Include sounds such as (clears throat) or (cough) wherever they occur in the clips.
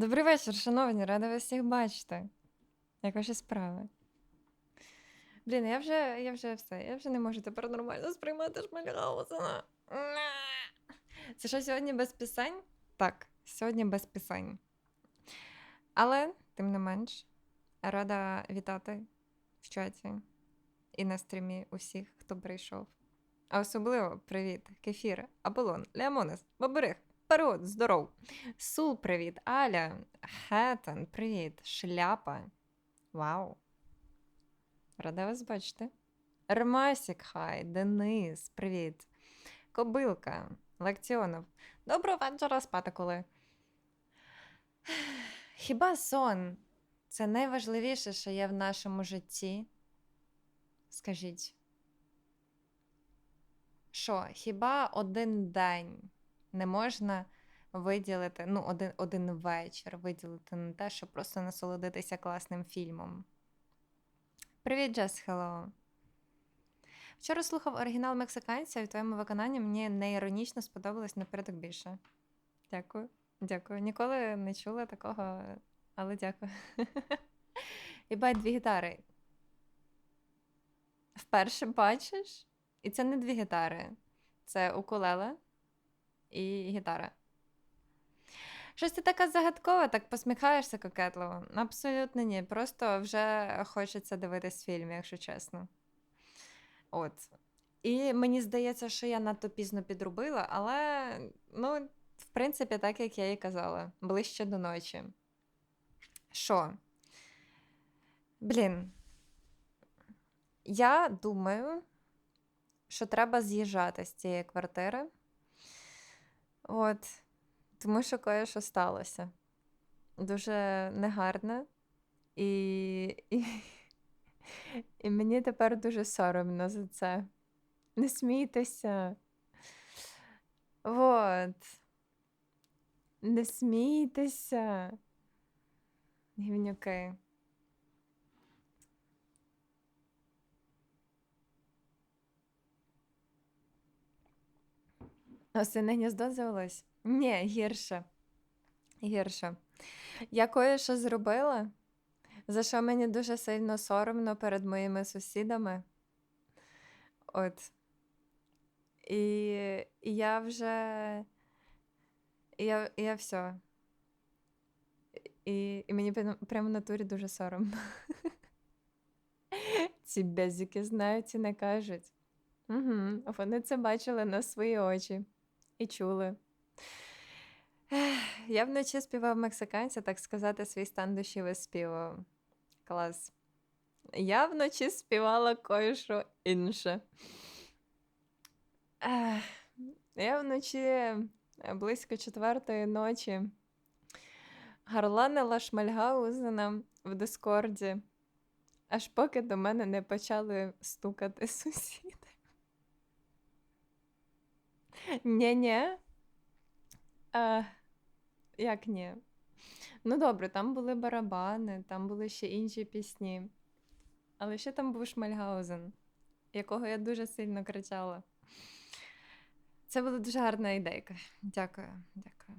Добрий вечір, шановні, рада вас всіх бачити. Як ваші справи? Блін, я вже, я вже все, я вже не можу тепер нормально сприймати Шмальгаузена. Це що сьогодні без пісень? Так, сьогодні без пісень. Але, тим не менш, рада вітати в чаті і на стрімі усіх, хто прийшов. А особливо привіт, кефір, Аполлон, Леомонес, Бобрих, Парод, здоров. Сул, привіт, Аля, Хетен, привіт, Шляпа. Вау. Рада вас бачити. Ремасік, хай, Денис, привіт. Кобилка, Лекціонов. Доброго вечора, спати коли. Хіба сон це найважливіше, що є в нашому житті? Скажіть. Що, хіба один день не можна виділити, ну, один, один вечір виділити на те, щоб просто насолодитися класним фільмом? Привіт, Джес, hello. Вчора слухав оригінал мексиканця, і в твоєму виконанні мені неіронічно сподобалось напередок більше. Дякую. Дякую. Ніколи не чула такого, але дякую. І бать дві гітари. Вперше бачиш? І це не дві гітари. Це укулеле і гітара. Щось ти така загадкова, так посміхаєшся кокетливо. Абсолютно ні. Просто вже хочеться дивитись фільм, якщо чесно. От. І мені здається, що я надто пізно підробила, але, ну, в принципі, так як я і казала, ближче до ночі. Що? Блін. Я думаю, що треба з'їжджати з цієї квартири. От. Тому що кое-що сталося. Дуже негарне. І, і, і мені тепер дуже соромно за це. Не смійтеся. От. Не смійтеся. Гівнюки. Осине гніздо завелось? Ні, гірше. Гірше. Я кое-що зробила, за що мені дуже сильно соромно перед моїми сусідами. От. І, і я вже. Я, я все. І, і мені прям- прямо в натурі дуже соромно. Ці безіки знають і не кажуть. Угу. Вони це бачили на свої очі і чули. Я вночі співав мексиканця, так сказати, свій стан душі виспівував. Клас. Я вночі співала кое-що інше. Я вночі е, близько четвертої ночі гарланила Шмальгаузена в Дискорді, аж поки до мене не почали стукати сусіди. Нє-нє. Е, як ні? Ну добре, там були барабани, там були ще інші пісні. Але ще там був Шмальгаузен, якого я дуже сильно кричала. Це була дуже гарна ідейка. Дякую, дякую.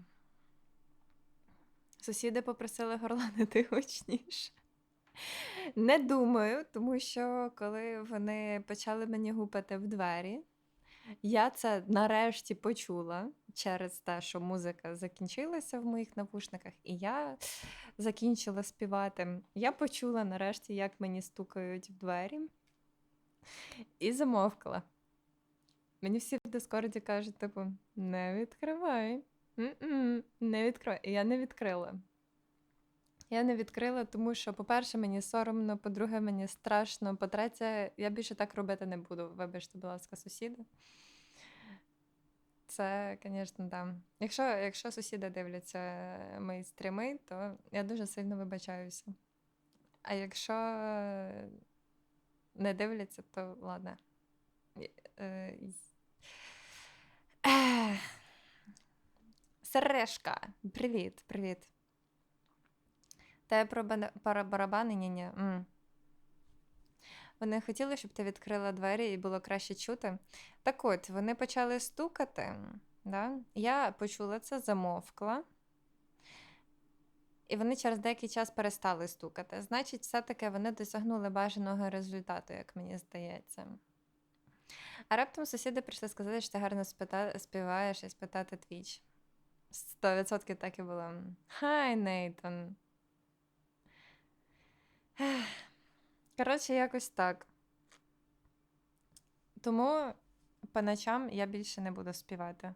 Сусіди попросили горланити (laughs) гучніше. Не думаю, тому що коли вони почали мені гупати в двері, я це нарешті почула через те, що музика закінчилася в моїх навушниках, і я закінчила співати. Я почула нарешті, як мені стукають в двері, і замовкла. Мені всі в Дискорді кажуть, типу, не відкривай. М-м, Не відкривай. І я не відкрила. Я не відкрила, тому що, по-перше, мені соромно, по-друге, мені страшно. По-третє, я більше так робити не буду. Вибачте, будь ласка, сусіди. Це, звісно, да. Якщо, якщо сусіди дивляться мої стріми, то я дуже сильно вибачаюся. А якщо не дивляться, то ладно. Е, е. Сережка, привіт, привіт. Те про, ні. М. Вони хотіли, щоб ти відкрила двері і було краще чути. Так от, вони почали стукати. Да? Я почула це, замовкла. і вони через деякий час перестали стукати. Значить, все-таки вони досягнули бажаного результату, як мені здається. А раптом сусіди прийшли сказати, що ти гарно спита... співаєш і спитати твіч. 100% так і було. Хай, Нейтан. Коротше, якось так. Тому по ночам я більше не буду співати.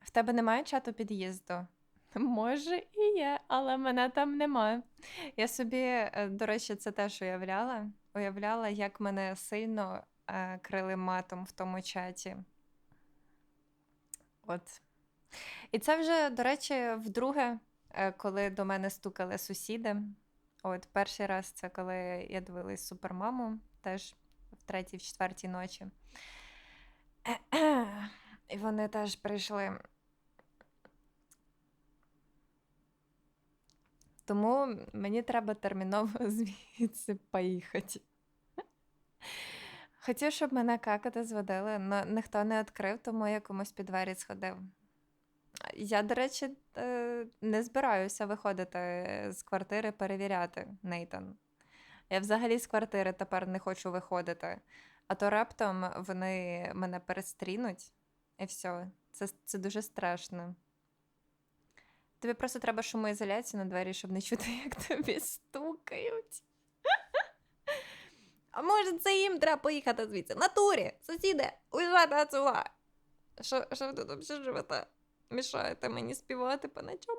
В тебе немає чату під'їзду? Може, і є, але мене там немає. Я собі, е, до речі, це теж уявляла. Уявляла, як мене сильно е, крили матом в тому чаті. От. І це вже, до речі, вдруге, е, коли до мене стукали сусіди. От, перший раз це коли я дивилась супермаму, теж в третій, в четвертій ночі. І вони теж прийшли. Тому мені треба терміново (laughs) звідси поїхати. Хотів, щоб мене какати зводили, але ніхто не відкрив, тому я комусь під двері сходив. Я, до речі, е, не збираюся виходити з квартири перевіряти, Нейтан. Я взагалі з квартири тепер не хочу виходити, а то раптом вони мене перестрінуть, і все. Це, це дуже страшно. Тобі просто треба шумоізоляцію на двері, щоб не чути, (laughs) як тобі стукають. А може, це їм треба поїхати звідси? В Натурі, сусіди, уїжджати отсюда. Що, що ви тут взагалі живете? Мішаєте мені співати по ночам?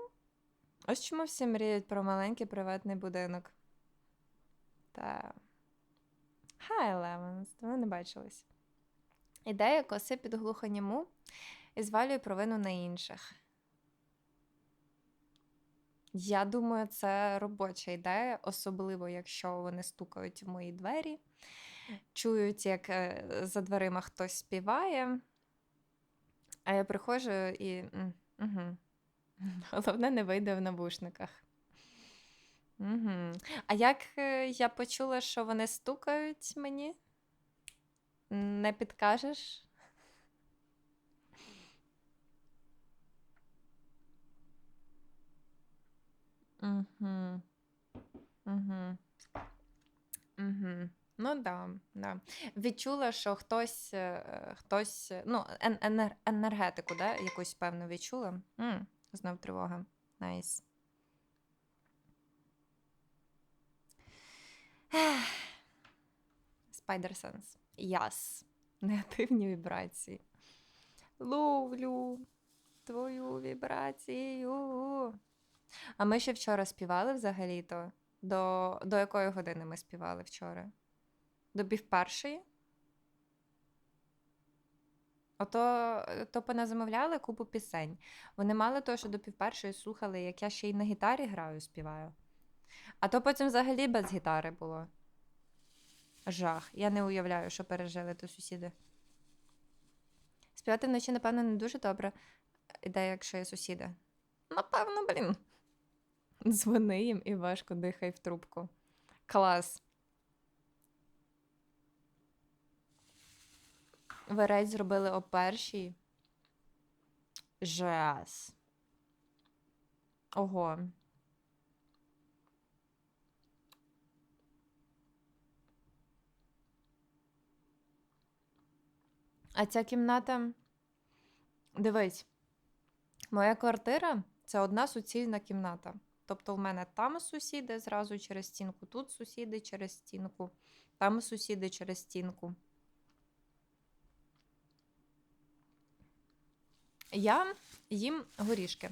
Ось чому всі мріють про маленький приватний будинок. Та. Хай, Лемонс, ми не бачились. Ідея коси під глухоніму і звалює провину на інших. Я думаю, це робоча ідея, особливо якщо вони стукають в мої двері, чують, як е, за дверима хтось співає. А я приходжу і. Угу. (laughs) Головне, не вийде в навушниках. Угу. А як е, я почула, що вони стукають мені? Не підкажеш? Угу. Угу. Угу. Ну да, да. Відчула, що хтось, е, хтось, е, ну, енер- енергетику, да, якусь певну відчула. м знов тривога. Найс. Sense. Яс. Негативні вібрації. Ловлю твою вібрацію. А ми ще вчора співали взагалі-то. До, до якої години ми співали вчора? До півпершої? Ото е, то поназамовляли купу пісень. Вони мало того, що до півпершої слухали, як я ще й на гітарі граю, співаю. А то потім взагалі без гітари було. Жах. Я не уявляю, що пережили то сусіди. Співати вночі, напевно, не дуже добре. Ідея, якщо є сусіди. Напевно, блін. Дзвони їм і важко дихай в трубку. Клас. Верець зробили о першій. Жас. Ого. А ця кімната. Дивись, моя квартира це одна суцільна кімната. Тобто в мене там сусіди зразу через стінку, тут сусіди через стінку, там сусіди через стінку. Я їм горішки.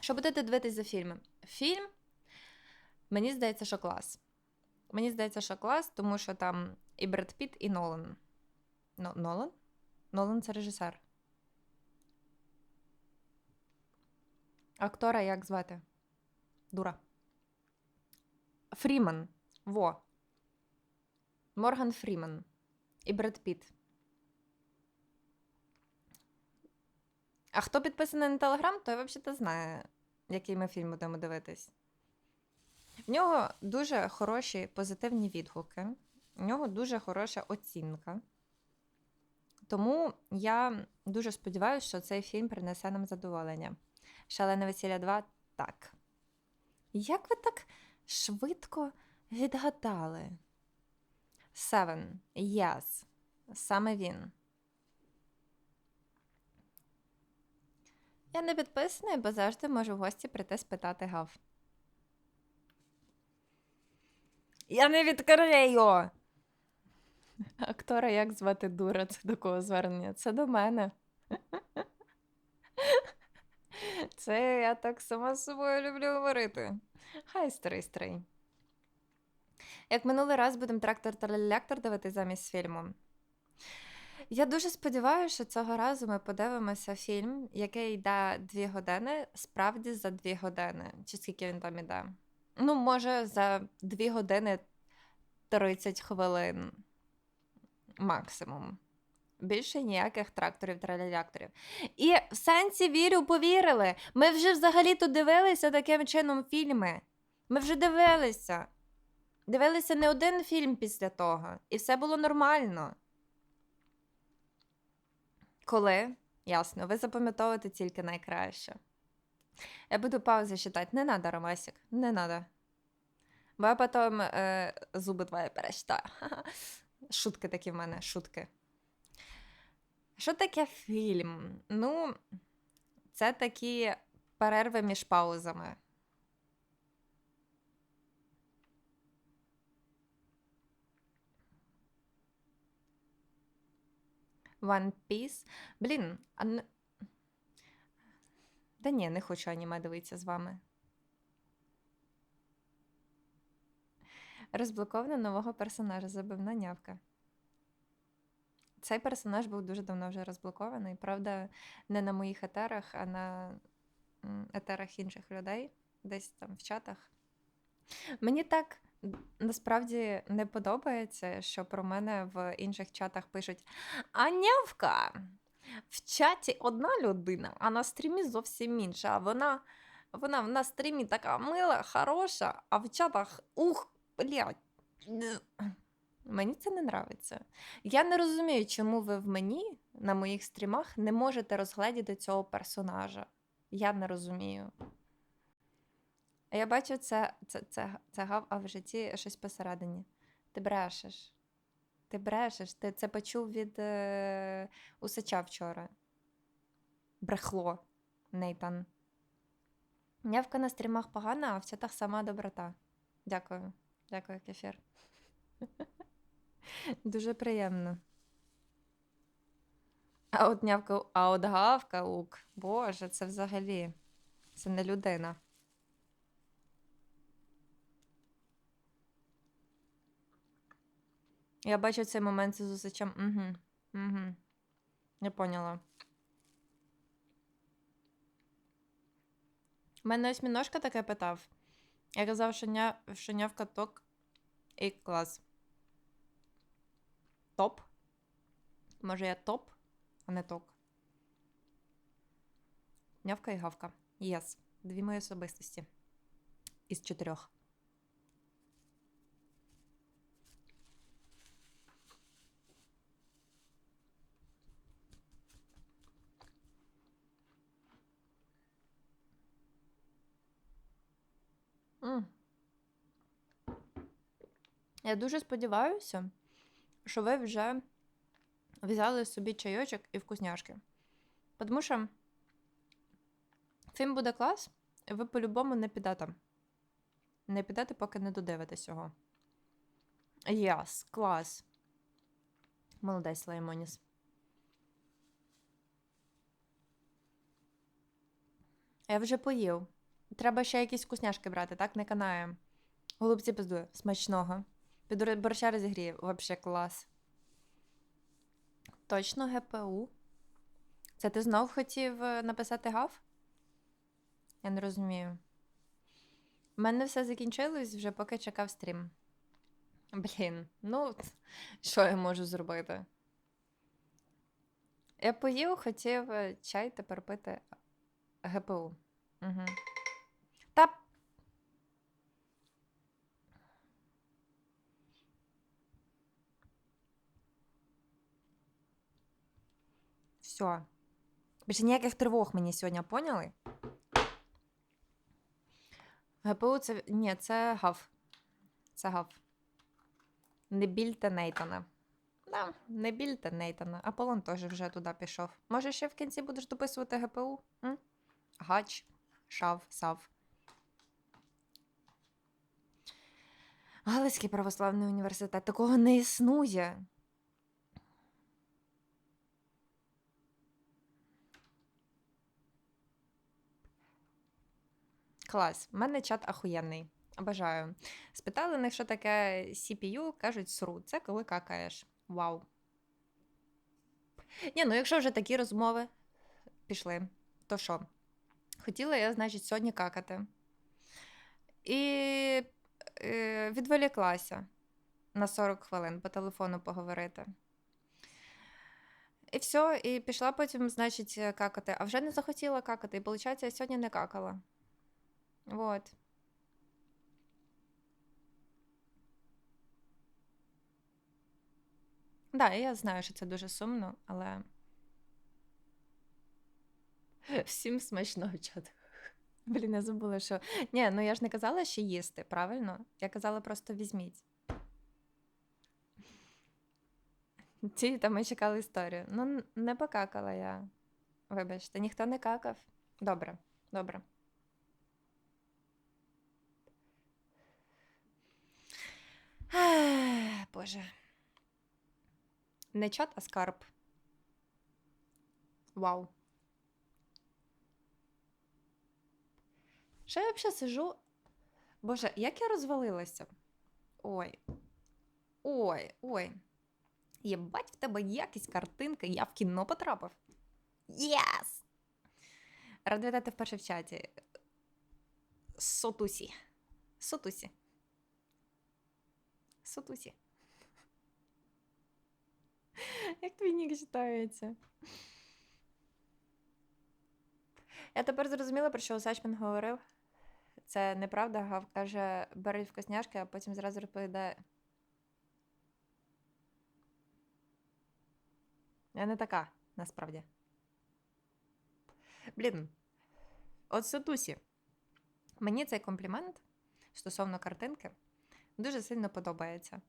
Що будете дивитись за фільми? Фільм, мені здається, що клас. Мені здається, що клас, тому що там і Бред Піт, і Нолан. Ну, Нолан? Нолан це режисер. Актора як звати? Дура. Фріман. Во. Морган Фріман. І Бред Піт. А хто підписаний на Телеграм, той взагалі знає, який ми фільм будемо дивитись. В нього дуже хороші позитивні відгуки, в нього дуже хороша оцінка. Тому я дуже сподіваюся, що цей фільм принесе нам задоволення. Шалене весілля 2? Так. Як ви так швидко відгадали? Seven. Yes. Саме він. Я не підписаний, бо завжди можу в гості прийти спитати гав. Я не відкрию! Актора як звати дура? Це до кого звернення? Це до мене. Це я так сама з собою люблю говорити. Хай старий старий. Як минулий раз будемо трактор та лялектор дивити замість фільму. Я дуже сподіваюся, що цього разу ми подивимося фільм, який йде дві години, справді за дві години. Чи скільки він там іде? Ну, може, за дві години 30 хвилин максимум. Більше ніяких тракторів та лялякторів. І в сенсі вірю, повірили. Ми вже взагалі-то дивилися таким чином фільми. Ми вже дивилися. Дивилися не один фільм після того, і все було нормально. Коли? Ясно, ви запам'ятовуєте тільки найкраще. Я буду паузи читати. Не надо, Ромасик, не надо. Бо я потім е, зуби твої перечитаю. (laughs) Шутки такі в мене, шутки. Що таке фільм? Ну, це такі перерви між паузами. One Piece. Блін, а не... Та ні, не хочу аніме дивитися з вами. Розблоковано нового персонажа, забивна нявка. Цей персонаж був дуже давно вже розблокований. Правда, не на моїх етерах, а на етерах інших людей, десь там в чатах. Мені так насправді не подобається, що про мене в інших чатах пишуть: А нявка! В чаті одна людина, а на стрімі зовсім інша. А Вона, вона на стрімі така мила, хороша, а в чатах ух, блядь. Мені це не нравиться. Я не розумію, чому ви в мені на моїх стрімах не можете розгледіти цього персонажа. Я не розумію. А я бачу, це, це, це, це гав, а в житті щось посередині. Ти брешеш. Ти брешеш. Ти це почув від е, усача вчора. Брехло, Нейтан. Нявка на стрімах погана, а в чатах сама доброта. Дякую. Дякую, кефір. (laughs) Дуже приємно. А от нявка, а от гавка ук. Боже, це взагалі. Це не людина. Я бачу цей момент з усичем. Угу. Угу. Я поняла. У мене ось міножка таке питав. Я казав, що, ня... що нявка ток і клас. Топ. Може, я топ, а не ток. Нявка і гавка. Єс. Дві мої особистості. Із чотирьох. М. Я дуже сподіваюся, що ви вже взяли собі чайочок і вкусняшки. Тому що фільм буде клас, і ви по-любому не підете. Не підете, поки не додивитесь його. Яс, клас. Молодець, Лаймоніс. Я вже поїв. Треба ще якісь вкусняшки брати, так? Не канає. Голубці пиздує. Смачного. Під борща розігріє. Вообще клас. Точно ГПУ. Це ти знов хотів е, написати гав? Я не розумію. У мене все закінчилось вже поки чекав стрім. Блін, ну, (laughs) що я можу зробити? Я поїв, хотів е, чай тепер пити ГПУ. Угу. Та. Все. Більше ніяких тривог мені сьогодні поняли? ГПУ це. Ні, це гав. Це гав. Не більте Нейтана. Да, не більте Нейтана. Аполлон теж вже туди пішов. Може, ще в кінці будеш дописувати ГПУ? М? Гач, шав, сав. Галицький православний університет. Такого не існує. Клас. У мене чат ахуєнний. Бажаю. Спитали них, що таке CPU, кажуть сру. Це коли какаєш. Вау. Ні, ну якщо вже такі розмови пішли, то що? Хотіла я, значить, сьогодні какати. І е, відволіклася на 40 хвилин по телефону поговорити. І все, і пішла потім, значить, какати. А вже не захотіла какати. І виходить, я сьогодні не какала. Вот. Да, я знаю, що це дуже сумно, але. (laughs) Всім смачного чату. (laughs) Блін, я забула, що. Ні, ну я ж не казала, що їсти, правильно? Я казала просто візьміть. (laughs) Ті, там ми чекали історію. Ну, не покакала я. Вибачте, ніхто не какав. Добре, добре. Боже. Не чат, а скарб. Вау. Що я взагалі сижу? Боже, як я розвалилася? Ой. Ой, ой. Єбать в тебе якість картинки, я в кіно потрапив. Єс! Рада вітати вперше в чаті. Сотусі. Сотусі. Сотусі. (laughs) Як твій нік читається? Я тепер зрозуміла, про що Сачман говорив. Це неправда, Гав каже, беруть вкусняшки, а потім зразу розповідає. Я не така, насправді. Блін. От Сатусі. Мені цей комплімент стосовно картинки дуже сильно подобається.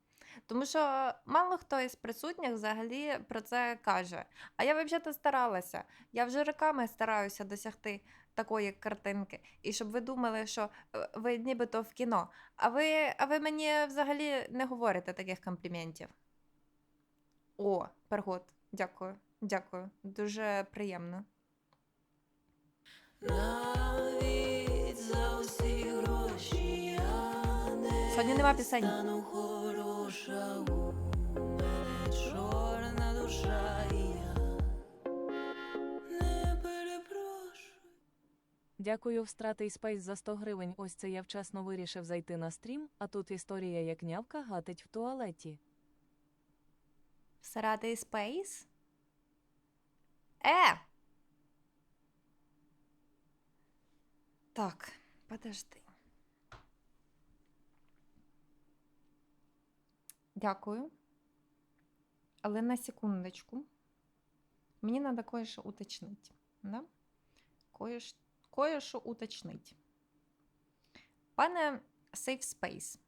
Тому що мало хто із присутніх взагалі про це каже. А я взагалі старалася. Я вже роками стараюся досягти такої картинки. І щоб ви думали, що е, ви нібито в кіно. А ви, а ви мені взагалі не говорите таких компліментів. О, Пергот, дякую, дякую. Дуже приємно. Навіть за усі гроші я не Сьогодні нема пісень. Хороша у мене чорна душа, і я не перепрошую. Дякую в Стратий Спейс за 100 гривень. Ось це я вчасно вирішив зайти на стрім, а тут історія як нявка гатить в туалеті. Саратий Спейс? Е! Так, подожди. Дякую. Але на секундочку. Мені треба кое-що уточнити. Да? Кое-що уточнити. Пане Safe Space,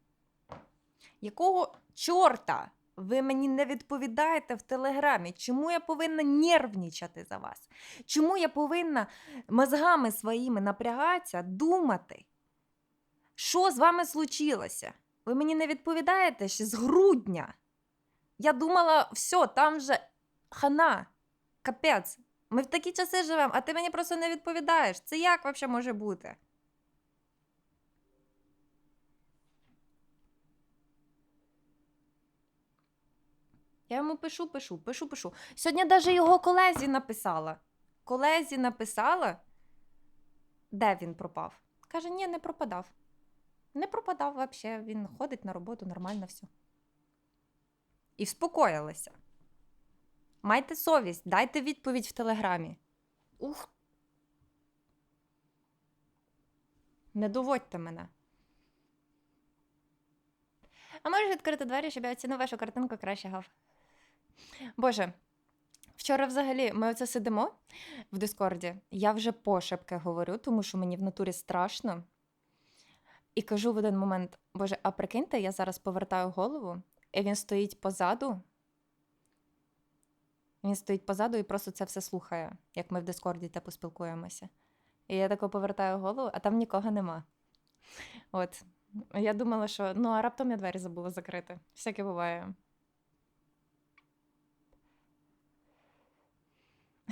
якого чорта ви мені не відповідаєте в Телеграмі? Чому я повинна нервничати за вас? Чому я повинна мозгами своїми напрягатися, думати? Що з вами случилося? Ви мені не відповідаєте ще з грудня. Я думала, все, там вже хана, капець. Ми в такі часи живемо, а ти мені просто не відповідаєш. Це як взагалі може бути? Я йому пишу, пишу, пишу, пишу. Сьогодні навіть його колезі написала. Колезі написала, де він пропав. Каже, ні, не пропадав. Не пропадав взагалі, він ходить на роботу, нормально все. І вспокоїлася. Майте совість, дайте відповідь в телеграмі. Ух. Не доводьте мене. А можеш відкрити двері, щоб я оцінив вашу картинку краще гав. Боже, вчора взагалі ми оце сидимо в Дискорді. Я вже пошепки говорю, тому що мені в натурі страшно. І кажу в один момент: Боже, а прикиньте, я зараз повертаю голову, і він стоїть позаду. Він стоїть позаду і просто це все слухає, як ми в Дискорді та поспілкуємося. І я тако повертаю голову, а там нікого нема. От. Я думала, що ну, а раптом я двері забула закрити. Всяке буває.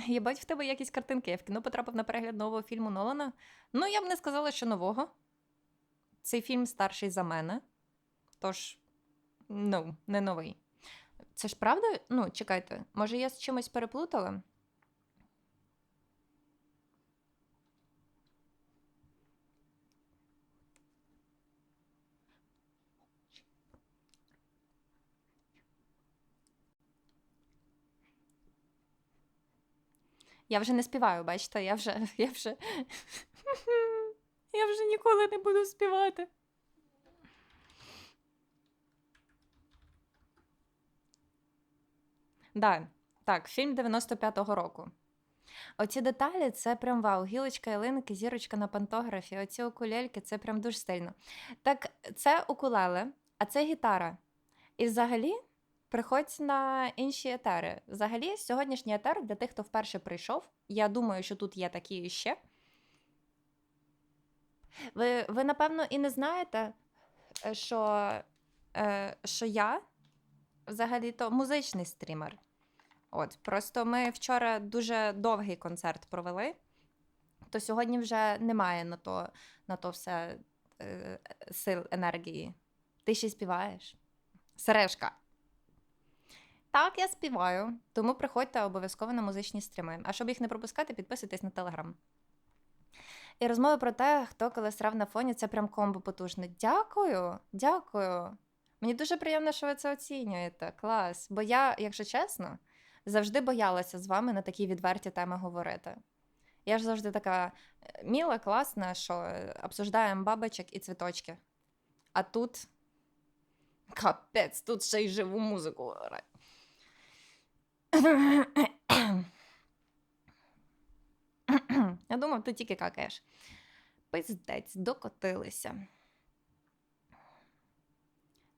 Єбать, в тебе якісь картинки. Я в кіно потрапив на перегляд нового фільму Нолана. Ну, я б не сказала, що нового. Цей фільм старший за мене. Тож, ну, не новий. Це ж правда? Ну, чекайте, може, я з чимось переплутала? Я вже не співаю, бачите, я вже. (laughs) Я вже, вже ніколи не буду співати. Да, так, фільм 95-го року. Оці деталі це прям вау. Гілочка ялинки, зірочка на пантографі, оці окулельки це прям дуже стильно. Так, це укулеле, а це гітара. І взагалі приходь на інші етери. Взагалі, сьогоднішній етер для тих, хто вперше прийшов. Я думаю, що тут є такі ще. Ви, ви напевно, і не знаєте, е, що, е, що я взагалі-то музичний стрімер. От, просто ми вчора дуже довгий концерт провели, то сьогодні вже немає на то, на то все е, сил, енергії. Ти ще співаєш? Сережка. Так, я співаю. Тому приходьте обов'язково на музичні стріми. А щоб їх не пропускати, підписуйтесь на телеграм. І розмови про те, хто коли срав на фоні, це прям комбо потужне. Дякую, дякую. Мені дуже приємно, що ви це оцінюєте. Клас. Бо я, якщо чесно, завжди боялася з вами на такі відверті теми говорити. Я ж завжди така е, міла, класна, що е, обсуждаємо бабочок і цвіточки. А тут капець, тут ще й живу музику. (clears throat) (clears throat) (clears throat) Я думав, ти тільки какаєш. Пиздець, докотилися.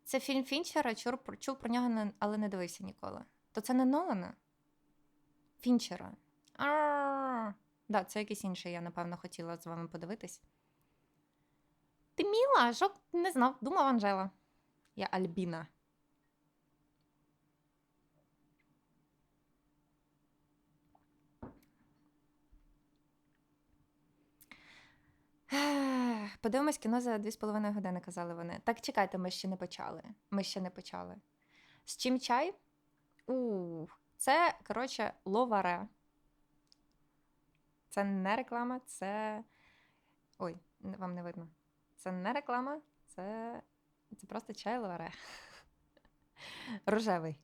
Це фільм Фінчера, чув, чув про нього, але не дивився ніколи. То це не Нолана? Фінчера. А, да, це якийсь інший, я, напевно, хотіла з вами подивитись. Ти міла, що не знав, думав Анжела. Я Альбіна. Подивимось кіно за 2,5 години, казали вони. Так, чекайте, ми ще не почали. Ми ще не почали. З чим чай? У, це, коротше, ловаре. Це не реклама, це. Ой, вам не видно. Це не реклама, це, це просто чай ловаре. Рожевий.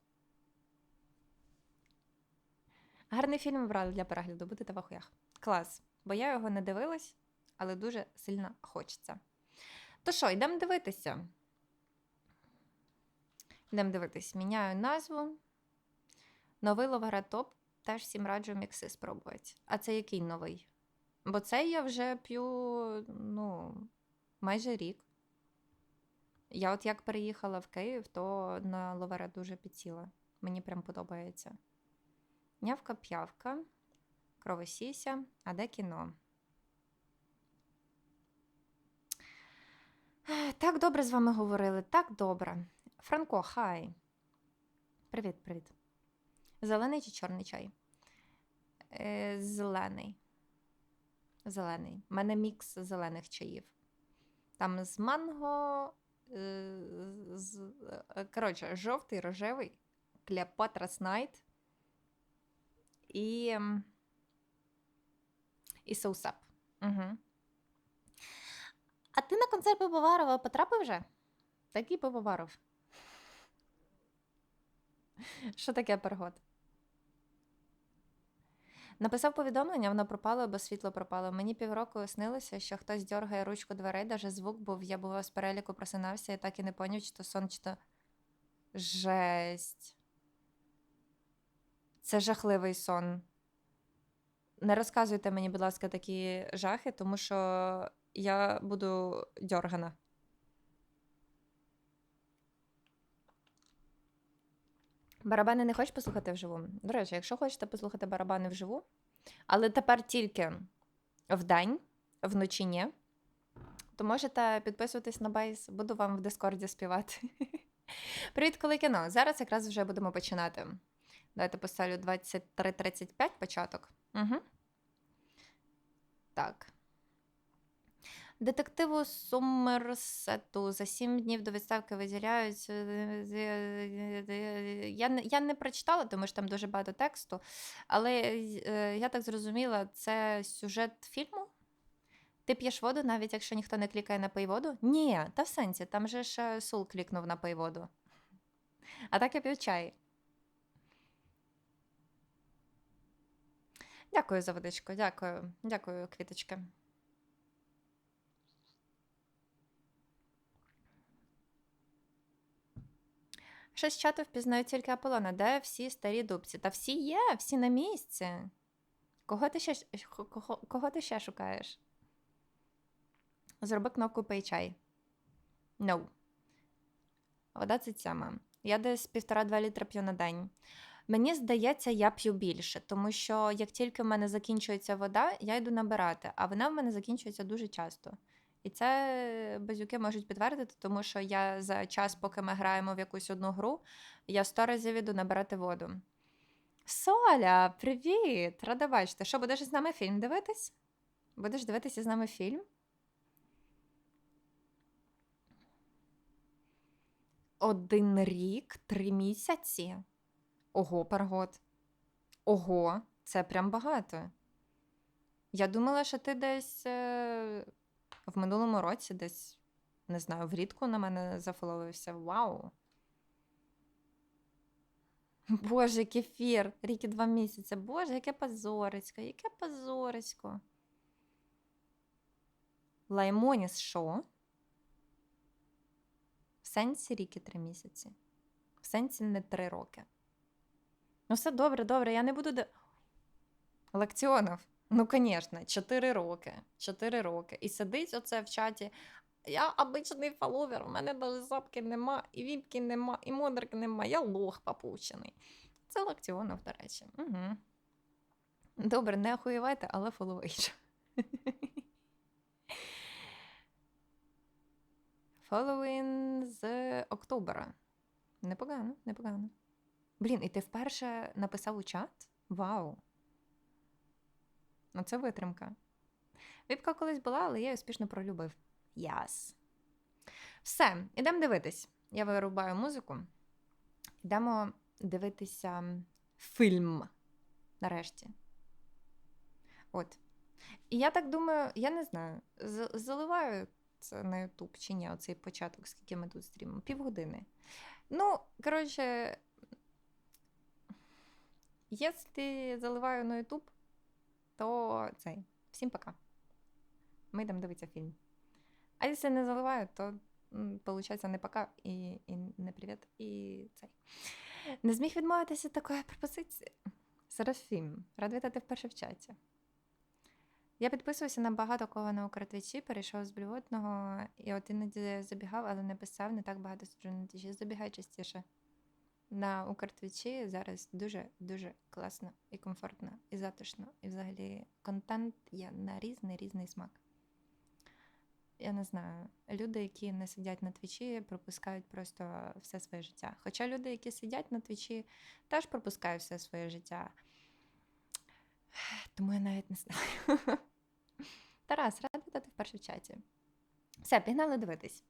Гарний фільм обрали для перегляду, будете в ахуях. Клас. Бо я його не дивилась, але дуже сильно хочеться. То що, йдемо дивитися? Йдемо дивитись. Міняю назву. Новий ловаре топ. Теж всім раджу мікси спробувати. А це який новий? Бо цей я вже п'ю, ну, майже рік. Я от як переїхала в Київ, то на ловаре дуже підсіла. Мені прям подобається. Нявка п'явка, кровосіся, а де кіно? Так добре з вами говорили, так добре. Франко, хай. Привіт, привіт. Зелений чи чорний чай? Е, зелений. Зелений. У мене мікс зелених чаїв. Там з манго. е, з, е, коротше, жовтий, рожевий, Клеопатрас Найт і. І соусап. Угу. А ти на концерт Пивоварова потрапив вже? Такий Пивоваров. (laughs) Що таке пергот? Написав повідомлення, воно пропало, бо світло пропало. Мені півроку снилося, що хтось дьоргає ручку дверей, даже звук був, я бував з переліку просинався і так і не поняв, чи то сон, чи то. Жесть. Це жахливий сон. Не розказуйте мені, будь ласка, такі жахи, тому що я буду дьоргана. Барабани не хочеш послухати вживу? До речі, якщо хочете послухати барабани вживу, але тепер тільки вдень, вночі ні, то можете підписуватись на бейс, буду вам в Дискорді співати. (laughs) Привіт, коли кіно! Зараз якраз вже будемо починати. Давайте поставлю 23.35 початок. Угу. Так. Детективу Сомерсету за сім днів до відставки виділяють. е, Я не, я не прочитала, тому що там дуже багато тексту. Але е, я так зрозуміла, це сюжет фільму. Ти п'єш воду, навіть якщо ніхто не клікає на пий воду? Ні, та в сенсі, там же ж е, Сул клікнув на пий воду. А так я п'ю чай. Дякую за водичку, дякую. Дякую, квіточки. Щось з чату впізнаю тільки Аполлона, де всі старі дубці. Та всі є, всі на місці. Кого ти ще, кого, кого ти ще шукаєш? Зроби кнопку пий чай. No. Вода це цяма. Я десь півтора-два літра п'ю на день. Мені здається, я п'ю більше, тому що як тільки в мене закінчується вода, я йду набирати, а вона в мене закінчується дуже часто. І це базюки можуть підтвердити, тому що я за час, поки ми граємо в якусь одну гру, я сто разів іду набирати воду. Соля, привіт! Рада бачити. Що, будеш з нами фільм дивитись? Будеш дивитися з нами фільм? Один рік, три місяці. Ого, Паргот. Ого, це прям багато. Я думала, що ти десь е, в минулому році, десь, не знаю, влітку на мене зафоловився. Вау! Боже, кефір, рік і два місяці. Боже, яке позорисько, яке позорисько. Лаймоніс що? В сенсі рік і три місяці. В сенсі не три роки. Ну, все добре, добре, я не буду. Лекціонов. Ну, звісно, 4 роки. 4 роки. І сидить оце в чаті. Я обичний фоловер, у мене навіть запки нема, і віпки нема, і модерки нема, я лох попущений. Це Лактіонов, до речі. Угу. Добре, не охуєвайте, але фоловейдж. Following з Октобера. Непогано, непогано. Блін, і ти вперше написав у чат? Вау. Ну, це витримка. Віпка колись була, але я її успішно пролюбив. Яс. Все, ідемо дивитись. Я вирубаю музику. Йдемо дивитися фільм. Нарешті. От. І я так думаю, я не знаю, заливаю це на Ютуб чи ні, оцей початок, скільки ми тут стрімимо. Півгодини. Ну, коротше, якщо заливаю на Ютуб, то цей. Всім пока. Ми йдемо дивитися фільм. А якщо не заливаю, то виходить не пока і, і не привіт, і цей. Не зміг відмовитися від такої пропозиції. Серафім, рад вітати вперше в чаті. Я підписуюся на багато кого на Укртвічі, перейшов з блювотного, і от іноді забігав, але не писав, не так багато сиджу на тічі. Забігай частіше. На Укртвічі зараз дуже-дуже класно і комфортно, і затишно. І взагалі контент є на різний різний смак. Я не знаю, люди, які не сидять на твічі, пропускають просто все своє життя. Хоча люди, які сидять на твічі, теж пропускають все своє життя. Тому я навіть не знаю. (laughs) Тарас, рада вітати вперше в чаті. Все, пігнали дивитись.